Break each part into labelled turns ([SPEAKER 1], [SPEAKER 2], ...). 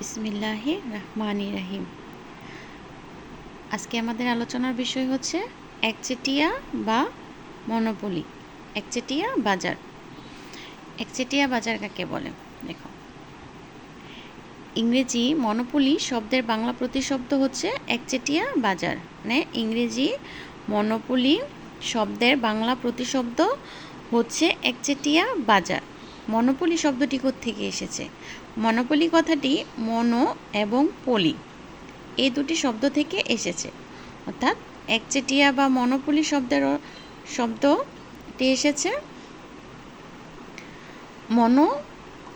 [SPEAKER 1] বিসমিল্লাহি রহমানি রাহিম। আজকে আমাদের আলোচনার বিষয় হচ্ছে একচেটিয়া বা মনোপলি। একচেটিয়া বাজার। একচেটিয়া বাজার কাকে বলে? দেখো। ইংরেজি মনোপলি শব্দের বাংলা প্রতিশব্দ হচ্ছে একচেটিয়া বাজার। মানে ইংরেজি মনোপলি শব্দের বাংলা প্রতিশব্দ হচ্ছে একচেটিয়া বাজার। মনোপলি শব্দটি থেকে এসেছে? মনোপলি কথাটি মনো এবং পলি। এই দুটি শব্দ থেকে এসেছে। অর্থাৎ একচেটিয়া বা মনোপলি শব্দের শব্দটি এসেছে মনো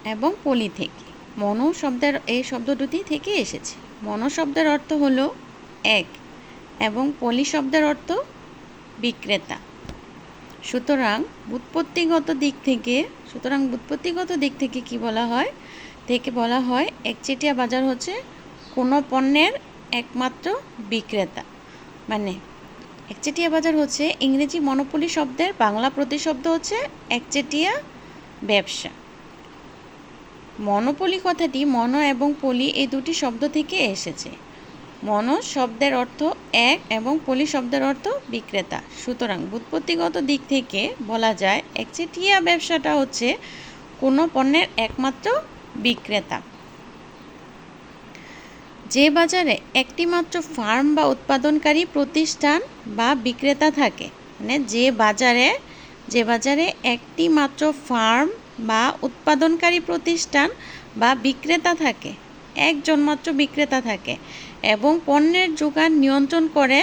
[SPEAKER 1] এবং পলি থেকে। মনো শব্দের, এই শব্দ দুটি থেকে এসেছে। মনো শব্দের অর্থ হলো এক এবং পলি শব্দের অর্থ বিক্রেতা। সুতরাং বুৎপত্তিগত দিক থেকে, সুতরাং বুৎপত্তিগত দিক থেকে কি বলা হয়? থেকে বলা হয় একচেটিয়া বাজার হচ্ছে কোনো পণ্যের একমাত্র বিক্রেতা। মানে একচেটিয়া বাজার হচ্ছে ইংরেজি মনোপলি শব্দের বাংলা প্রতিশব্দ হচ্ছে একচেটিয়া ব্যবসা। মনোপলি কথাটি মন এবং পলি এই দুটি শব্দ থেকে এসেছে। মন শব্দের অর্থ এক এবং পলি শব্দের অর্থ বিক্রেতা। সুতরাং বুৎপত্তিগত দিক থেকে বলা যায়, একচেটিয়া ব্যবসাটা হচ্ছে কোনো পণ্যের একমাত্র বিক্রেতা। যে বাজারে একটি মাত্র ফার্ম বা উৎপাদনকারী প্রতিষ্ঠান বা বিক্রেতা থাকে মানে যে বাজারে যে বাজারে একটি মাত্র ফার্ম বা উৎপাদনকারী প্রতিষ্ঠান বা বিক্রেতা থাকে একজন মাত্র বিক্রেতা থাকে এবং পণ্যের যোগান নিয়ন্ত্রণ করে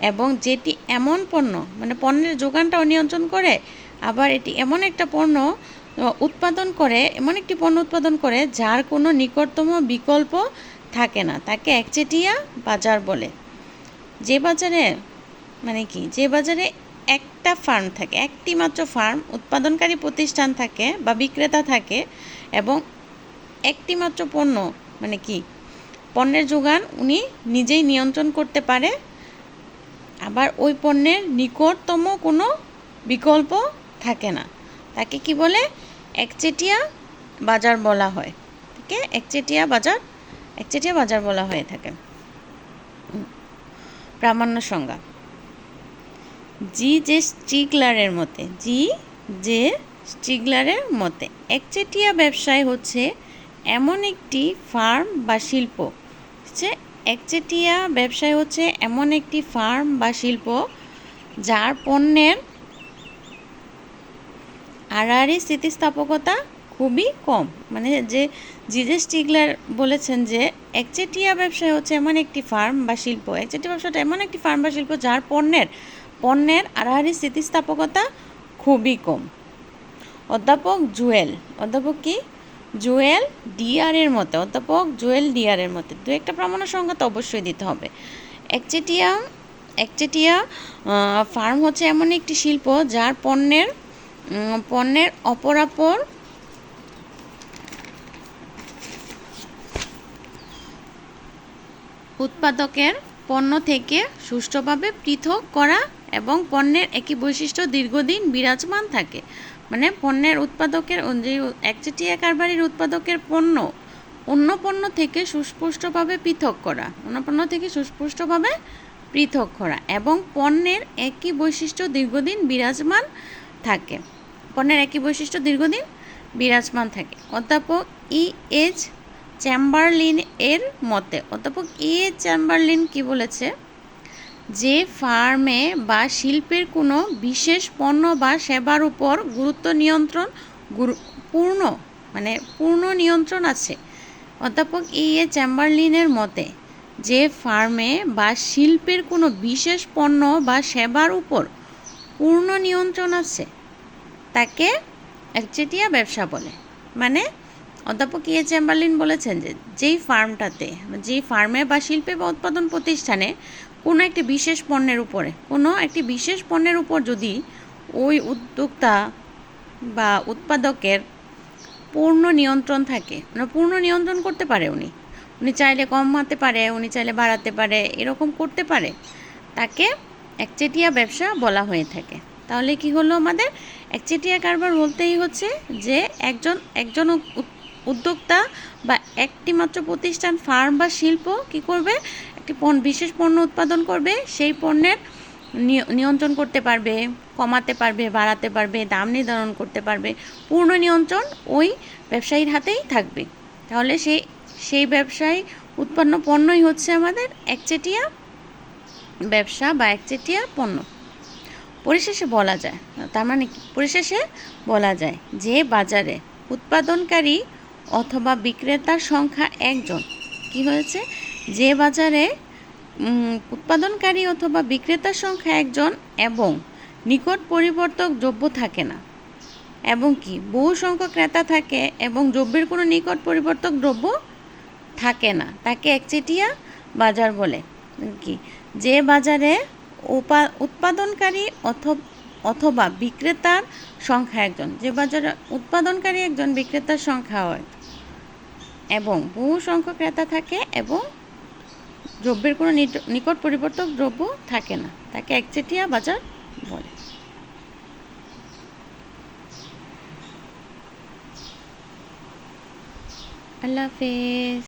[SPEAKER 1] এবং যেটি এমন পণ্য মানে পণ্যের যোগানটাও নিয়ন্ত্রণ করে, আবার এটি এমন একটা পণ্য উৎপাদন করে, এমন একটি পণ্য উৎপাদন করে যার কোনো নিকটতম বিকল্প থাকে না। তাকে একচেটিয়া বাজার বলে। যে বাজারে মানে কি? যে বাজারে একটা ফার্ম থাকে, একটি মাত্র ফার্ম, উৎপাদনকারী প্রতিষ্ঠান থাকে বা বিক্রেতা থাকে এবং একটি মাত্র পণ্য মানে কি? পণ্যের যোগান উনি নিজেই নিয়ন্ত্রণ করতে পারে। আবার ওই পণ্যের নিকটতম কোনো বিকল্প থাকে না। তাকে কি বলে? একচেটিয়া বাজার বলা হয়। তাকে একচেটিয়া বাজার একচেটিয়া বাজার বলা হয়ে থাকে। প্রামাণ্য সংজ্ঞা। জি যে স্টিগলারের মতে, জি যে স্টিগলারের মতে, একচেটিয়া ব্যবসায় হচ্ছে এমন একটি ফার্ম বা শিল্প হচ্ছে একচেটিয়া ব্যবসায় হচ্ছে এমন একটি ফার্ম বা শিল্প যার পণ্যের আড়াআড়ি স্থিতিস্থাপকতা খুবই কম। মানে যে জিজে স্টিগলার বলেছেন যে একচেটিয়া ব্যবসায় হচ্ছে এমন একটি ফার্ম বা শিল্প। একচেটিয়া ব্যবসাটা এমন একটি ফার্ম বা শিল্প যার পণ্যের পণ্যের আড়াআড়ি স্থিতিস্থাপকতা খুবই কম। অধ্যাপক জুয়েল, অধ্যাপক কি? জুয়েল ডিআরের মতে, অধ্যাপক জুয়েল ডিআরের মতে। দু একটা প্রমাণ সংখ্যা তো অবশ্যই দিতে হবে। একচেটিয়া একচেটিয়া ফার্ম হচ্ছে এমন একটি শিল্প যার পণ্যের পণ্যের অপরাপর উৎপাদকের পণ্য থেকে সুষ্ঠুভাবে পৃথক করা এবং পণ্যের একই বৈশিষ্ট্য দীর্ঘদিন বিরাজমান থাকে। মানে পণ্যের উৎপাদকের যে একচেটিয়া কারবারির উৎপাদকের পণ্য, অন্য পণ্য থেকে সুস্পষ্টভাবে পৃথক করা, অন্য পণ্য থেকে সুস্পষ্টভাবে পৃথক করা এবং পণ্যের একই বৈশিষ্ট্য দীর্ঘদিন বিরাজমান থাকে। পণ্যের একই বৈশিষ্ট্য দীর্ঘদিন বিরাজমান থাকে। অধ্যাপক ই এইচ চ্যাম্বারলিন এর মতে, অধ্যাপক ই এইচ চ্যাম্বারলিন কি বলেছে? যে ফার্মে বা শিল্পের কোনো বিশেষ পণ্য বা সেবার উপর গুরুত্ব নিয়ন্ত্রণ পূর্ণ মানে পূর্ণ নিয়ন্ত্রণ আছে। অধ্যাপক ই এ চ্যাম্বারলিনের মতে, যে ফার্মে বা শিল্পের কোনো বিশেষ পণ্য বা সেবার উপর পূর্ণ নিয়ন্ত্রণ আছে, তাকে একচেটিয়া ব্যবসা বলে। মানে অধ্যাপক ইয়ে চেম্বারলিন বলেছেন যে, যেই ফার্মটাতে, যেই ফার্মে বা শিল্পে বা উৎপাদন প্রতিষ্ঠানে কোনো একটি বিশেষ পণ্যের উপরে, কোনো একটি বিশেষ পণ্যের উপর যদি ওই উদ্যোক্তা বা উৎপাদকের পূর্ণ নিয়ন্ত্রণ থাকে মানে পূর্ণ নিয়ন্ত্রণ করতে পারে উনি উনি চাইলে কমাতে পারে, উনি চাইলে বাড়াতে পারে, এরকম করতে পারে, তাকে একচেটিয়া ব্যবসা বলা হয়ে থাকে। তাহলে কি হলো আমাদের? একচেটিয়া কারবার বলতেই হচ্ছে যে একজন একজন উদ্যোক্তা বা একটি মাত্র প্রতিষ্ঠান, ফার্ম বা শিল্প কি করবে? একটি পণ্য, বিশেষ পণ্য উৎপাদন করবে, সেই পণ্যের নিয়ন্ত্রণ করতে পারবে, কমাতে পারবে, বাড়াতে পারবে, দাম নির্ধারণ করতে পারবে, পূর্ণ নিয়ন্ত্রণ ওই ব্যবসায়ীর হাতেই থাকবে। তাহলে সেই সেই ব্যবসায়ী উৎপন্ন পণ্যই হচ্ছে আমাদের একচেটিয়া ব্যবসা বা একচেটিয়া পণ্য। পরিশেষে বলা যায়, তার মানে পরিশেষে বলা যায় যে বাজারে উৎপাদনকারী অথবা বিক্রেতার সংখ্যা একজন। কি হয়েছে? যে বাজারে উৎপাদনকারী অথবা বিক্রেতার সংখ্যা একজন এবং নিকট পরিবর্তক দ্রব্য থাকে না। এবং কি? বহু সংখ্যক ক্রেতা থাকে এবং দ্রব্যের কোনো নিকট পরিবর্তক দ্রব্য থাকে না। তাকে একচেটিয়া বাজার বলে। কি? যে বাজারে উৎপাদনকারী অথ- অথবা বিক্রেতার সংখ্যা একজন। যে বাজারে উৎপাদনকারী একজন, বিক্রেতার সংখ্যা হয়। এবং বহু সংখ্যক ক্রেতা থাকে এবং দ্রব্যের কোনো নিকট পরিবর্তক দ্রব্য থাকে না। তাকে একচেটিয়া বাজার বলে। আল্লাহ হাফেজ।